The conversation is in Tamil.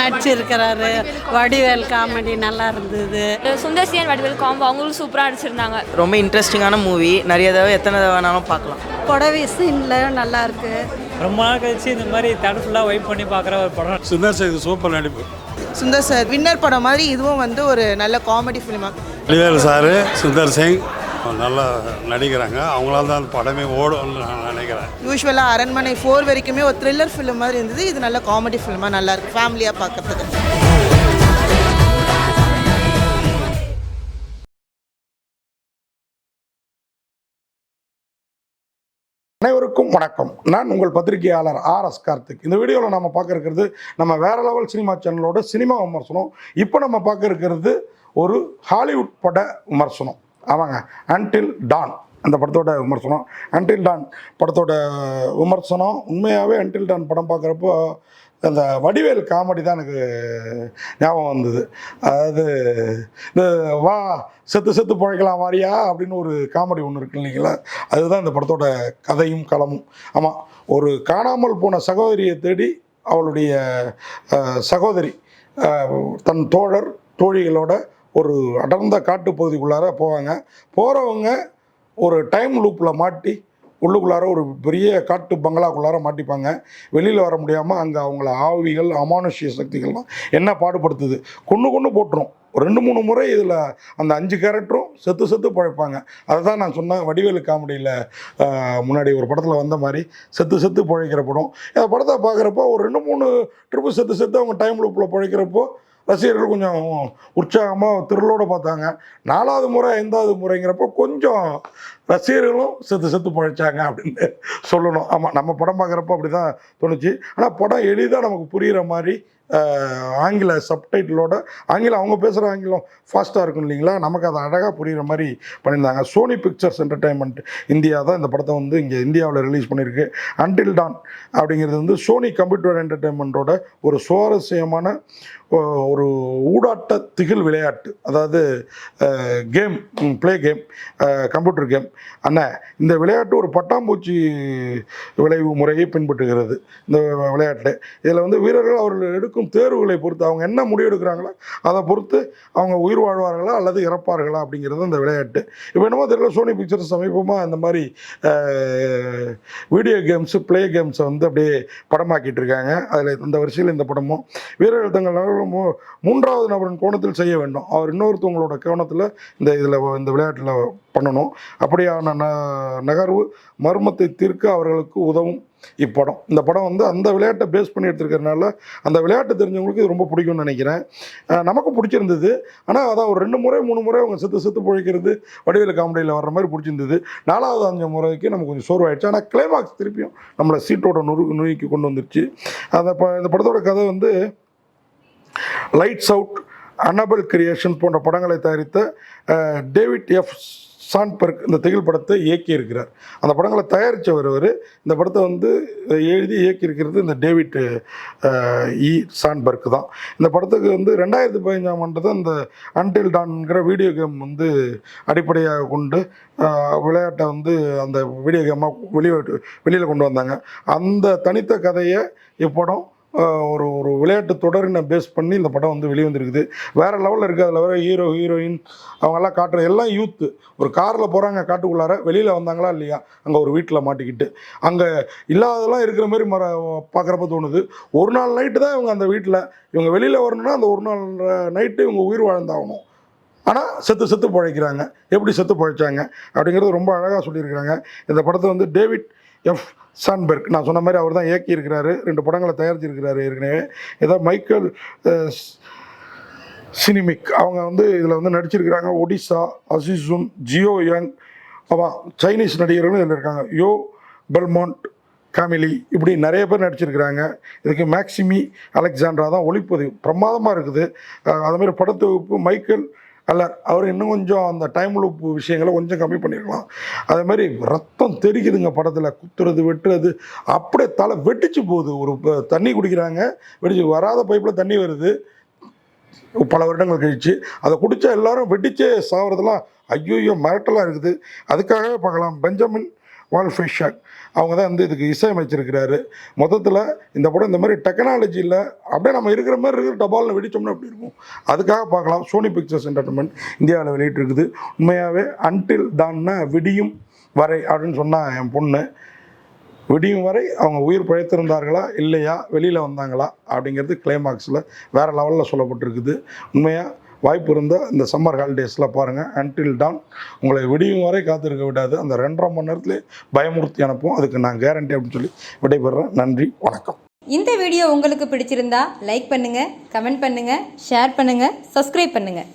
நடிச்சிருக்கிறாரு. வடிவேல் காமெடி நல்லா இருந்தது. சுந்தர்சியன் வடிவேல் காம்போ அவங்களும் சூப்பராக நடிச்சிருந்தாங்க. ரொம்ப இன்ட்ரெஸ்டிங்கான மூவி நிறைய தடவை எத்தனை தடவை வேணாலும் பார்க்கலாம். புடவை சீனில் நல்லா இருக்கு. ரொம்ப நாள் கழிச்சு இந்த மாதிரி ஃபுல்லாக வெயிட் பண்ணி பார்க்குற ஒரு படம். சுந்தர் சேது சூப்பர் நடிப்பு. சுந்தர் சார் வின்னர் படம் மாதிரி இதுவும் வந்து ஒரு நல்ல காமெடி ஃபிலிமாக வடிவேல் சார் சுந்தர் சிங் நல்லா நடிக்கிறாங்க. அவங்களால தான் அந்த படமே ஓடும்னு நான் நினைக்கிறேன். யூஸ்வலாக அரண்மனை ஃபோர் வரைக்குமே ஒரு த்ரில்லர் ஃபிலிம் மாதிரி இருந்தது. இது நல்ல காமெடி ஃபிலிமாக நல்லா இருக்கு. ஃபேமிலியாக பார்க்கறதுக்கு அனைவருக்கும் வணக்கம். நான் உங்கள் பத்திரிகையாளர் ஆர் எஸ் கார்த்திக். இந்த வீடியோவில் நம்ம பார்க்க இருக்கிறது நம்ம வேற லெவல் சினிமா சேனலோட சினிமா விமர்சனம். இப்போ நம்ம பார்க்க இருக்கிறது ஒரு ஹாலிவுட் பட விமர்சனம். ஆமாங்க. அன்டில் டான் அந்த படத்தோட விமர்சனம். அன்டில் டான் படத்தோட விமர்சனம் உண்மையாகவே அன்டில் டான் படம் பார்க்குறப்போ அந்த வடிவேல் காமெடி தான் எனக்கு ஞாபகம் வந்தது. அதாவது இந்த வா செத்து செத்து பிழைக்கலாம் வாரியா அப்படின்னு ஒரு காமெடி ஒன்று இருக்கு இல்லைங்களா? அதுதான் இந்த படத்தோட கதையும் களமும். ஆமாம் ஒரு காணாமல் போன சகோதரியை தேடி அவளுடைய சகோதரி தன் தோழர் தோழிகளோட ஒரு அடர்ந்த காட்டு பகுதிக்குள்ளார போவாங்க. போகிறவங்க ஒரு டைம் லூப்பில் மாட்டி உள்ளுக்குள்ளார ஒரு பெரிய காட்டு பங்களாக்குள்ளார மாட்டிப்பாங்க. வெளியில் வர முடியாமல் அங்கே அவங்கள ஆவிகள் அமானுஷ்ய சக்திகள்லாம் என்ன பாடுபடுத்துது? கொன்று கொன்று போட்டுரும். ஒரு ரெண்டு மூணு முறை இதில் அந்த அஞ்சு கேரக்டரும் செத்து செத்து பழைப்பாங்க. அதை தான் நான் சொன்னேன் வடிவேலு காமெடியில் முன்னாடி ஒரு படத்தில் வந்த மாதிரி செத்து செத்து பழைக்கிற படம். அந்த படத்தை பார்க்குறப்போ ஒரு ரெண்டு மூணு ட்ரிப்பு செத்து செத்து அவங்க டைம் லூப்பில் பழைக்கிறப்போ ரசிகர்கள் கொஞ்சம் உற்சாகமாக திருளோடு பார்த்தாங்க. நாலாவது முறை ஐந்தாவது முறைங்கிறப்போ கொஞ்சம் ரசிகர்களும் செத்து செத்து பழைச்சாங்க அப்படின்னு சொல்லணும். ஆமாம் நம்ம படம் பார்க்குறப்போ அப்படி தான் தோணுச்சு. ஆனால் படம் எளிதாக நமக்கு புரிகிற மாதிரி ஆங்கில சப்டைட்டிலோட ஆங்கிலம் அவங்க பேசுகிற ஆங்கிலம் ஃபாஸ்ட்டாக இருக்கும் இல்லைங்களா? நமக்கு அதை அழகாக புரிகிற மாதிரி பண்ணியிருந்தாங்க. சோனி பிக்சர்ஸ் என்டர்டைன்மெண்ட் இந்தியா தான் இந்த படத்தை வந்து இங்கே இந்தியாவில் ரிலீஸ் பண்ணியிருக்கு. அன்டில் டான் அப்படிங்கிறது வந்து சோனி கம்ப்யூட்டர் என்டர்டைன்மெண்ட்டோட ஒரு சுவாரஸ்யமான ஒரு ஊடாட்ட திகில் விளையாட்டு. அதாவது game play game computer game அண்ணா இந்த விளையாட்டு ஒரு பட்டாம்பூச்சி விளைவு முறையை பின்பற்றுகிறது. இந்த விளையாட்டு. இதில் வந்து வீரர்கள் அவர்கள் எடுக்கும் தேர்வுகளை பொறுத்து அவங்க என்ன முடிவெடுக்கிறாங்களோ அதை பொறுத்து அவங்க உயிர் வாழ்வார்களா அல்லது இறப்பார்களா அப்படிங்கிறது இந்த விளையாட்டு. இப்போ என்னமோ தெரியல சோனி பிக்சர்ஸ் சமீபமாக இந்த மாதிரி வீடியோ கேம்ஸு ப்ளே கேம்ஸை வந்து அப்படியே படமாக்கிட்டு இருக்காங்க. அதில் இந்த வரிசையில் இந்த படமும் வீரர்கள் தங்கள் மூ- மூன்றாவது நபரின் கோணத்தில் செய்ய வேண்டும். அவர் இன்னொருத்தவங்களோட கோணத்தில் இந்த இதில் இந்த விளையாட்டில் பண்ணணும். அப்படியான ந நகர்வு மர்மத்தை தீர்க்க அவர்களுக்கு உதவும் இப்படம். இந்த படம் வந்து அந்த விளையாட்டை பேஸ் பண்ணி எடுத்திருக்கிறதுனால அந்த விளையாட்டு தெரிஞ்சவங்களுக்கு இது ரொம்ப பிடிக்கும்னு நினைக்கிறேன். நமக்கும் பிடிச்சிருந்தது. ஆனால் அதான் ஒரு ரெண்டு முறை மூணு முறை அவங்க செத்து செத்து பிழைக்கிறது வடிவேல காமெடியில் வர்ற மாதிரி பிடிச்சிருந்தது. நாலாவது அஞ்சு முறைக்கு நமக்கு கொஞ்சம் சோர்வாயிடுச்சு. ஆனால் கிளைமாக்ஸ் திருப்பியும் நம்மளை சீட்டோட நுறு நுணுக்கி கொண்டு வந்துருச்சு. அந்த ப இந்த படத்தோட கதை வந்து லைட்ஸ் அவுட் அன்னபல் கிரியேஷன் போன்ற படங்களை தயாரித்த டேவிட் எஃப் சான்பர்க் இந்த திகில் படத்தை இயக்கியிருக்கிறார். அந்த படங்களை தயாரித்தவர் அவர் இந்த படத்தை வந்து எழுதி இயக்கியிருக்கிறது இந்த டேவிட் இ. சான்பர்க் தான். இந்த படத்துக்கு வந்து ரெண்டாயிரத்தி பதினஞ்சாம் ஆண்டு தான் இந்த அன்டில் டான்ங்கிற வீடியோ கேம் வந்து அடிப்படையாக கொண்டு விளையாட்டை வந்து அந்த வீடியோ கேமாக வெளியே வெளியில் கொண்டு வந்தாங்க. அந்த தனித்த கதையை இப்படம் ஒரு ஒரு விளையாட்டு தொடரினை பேஸ் பண்ணி இந்த படம் வந்து வெளிவந்திருக்குது. வேறு லெவலில் இருக்குது அதில் வர ஹீரோ ஹீரோயின் அவங்கெல்லாம் காட்டுற எல்லாம் யூத்து ஒரு காரில் போகிறாங்க காட்டுக்குள்ளார வெளியில் வந்தாங்களா இல்லையா? அங்கே ஒரு வீட்டில் மாட்டிக்கிட்டு. அங்கே இல்லாததெல்லாம் இருக்கிற மாதிரி மர பார்க்குறப்ப தோணுது. ஒரு நாள் நைட்டு தான் இவங்க அந்த வீட்டில் இவங்க வெளியில் வரணும்னா அந்த ஒரு நாள் நைட்டு இவங்க உயிர் வாழ்ந்தாகணும். ஆனால் செத்து செத்து பழைக்கிறாங்க. எப்படி செத்து பழைச்சாங்க? அப்படிங்கிறது ரொம்ப அழகாக சொல்லியிருக்கிறாங்க. இந்த படத்தை வந்து டேவிட் எஃப் சான்பெர்க் நான் சொன்ன மாதிரி அவர் தான் இயக்கியிருக்கிறாரு ரெண்டு படங்களை தயாரிச்சிருக்கிறாரு ஏற்கனவே. ஏதோ மைக்கேல் சினிமிக். அவங்க வந்து இதில் வந்து நடிச்சிருக்கிறாங்க ஒடிசா அசிசுன் ஜியோ யங் ஆமாம் சைனீஸ் நடிகர்களும் இதில் இருக்காங்க. யோ பெல்மாண்ட் காமிலி இப்படி நிறைய பேர் நடிச்சிருக்கிறாங்க. இதுக்கு மேக்சிமி அலெக்சாண்ட்ரா தான் ஒளிப்பதிவு. பிரமாதமாக இருக்குது. அதுமாரி படத்தொகுப்பு மைக்கேல் கலர். அவர் இன்னும் கொஞ்சம் அந்த டைம் லூப் விஷயங்களை கொஞ்சம் கம்மி பண்ணியிருக்கலாம் அதே மாதிரி ரத்தம் தெரிக்குதுங்க படத்தில். குத்துறது வெட்டுறது அப்படியே தலை வெட்டிச்சு போகுது. ஒரு தண்ணி குடிக்கிறாங்க. வெடிச்சு வராத பைப்பில் தண்ணி வருது. பல வருடங்கள் கழிச்சு. அதை குடித்தா எல்லாரும் வெடிச்சே சாவறதெல்லாம் ஐயோ மிரட்டலாக இருக்குது. அதுக்காகவே பார்க்கலாம். பெஞ்சமின் வால்ஃபிஷாக் அவங்க தான் வந்து இதுக்கு இசையமைச்சிருக்கிறாரு. மொத்தத்தில் இந்த படம் இந்த மாதிரி டெக்னாலஜியில் அப்படியே நம்ம இருக்கிற மாதிரி இருக்கிற டபால்னு வெடிச்சோம்னா அப்படி இருக்கும்? அதுக்காக பார்க்கலாம். சோனி பிக்சர்ஸ் என்டர்டைன்மெண்ட் இந்தியாவில் வெளியிட்டிருக்குது. உண்மையாகவே அன்டில் தான்னா விடியும் வரை அப்படின்னு சொன்னால் என் பொண்ணு. விடியும் வரை அவங்க உயிர் பிழைத்திருந்தார்களா? இல்லையா? வெளியில் வந்தாங்களா? அப்படிங்கிறது கிளைமாக்ஸில் வேறு லெவலில் சொல்லப்பட்டிருக்குது. உண்மையாக வாய்ப்பு இருந்தால் இந்த சம்மர் ஹாலிடேஸில் பாருங்கள் அன்டில் டான் உங்களை விடியும் வரை காத்திருக்க விடாது. அந்த ரெண்டரை மணி நேரத்துலேயே பயமுறுத்தி அனுப்பும் அதுக்கு நான் கேரண்டி அப்படின்னு சொல்லி விடைபெறேன் நன்றி வணக்கம். இந்த வீடியோ உங்களுக்கு பிடிச்சிருந்தா லைக் பண்ணுங்கள் கமெண்ட் பண்ணுங்கள் ஷேர் பண்ணுங்கள் சப்ஸ்கிரைப் பண்ணுங்கள்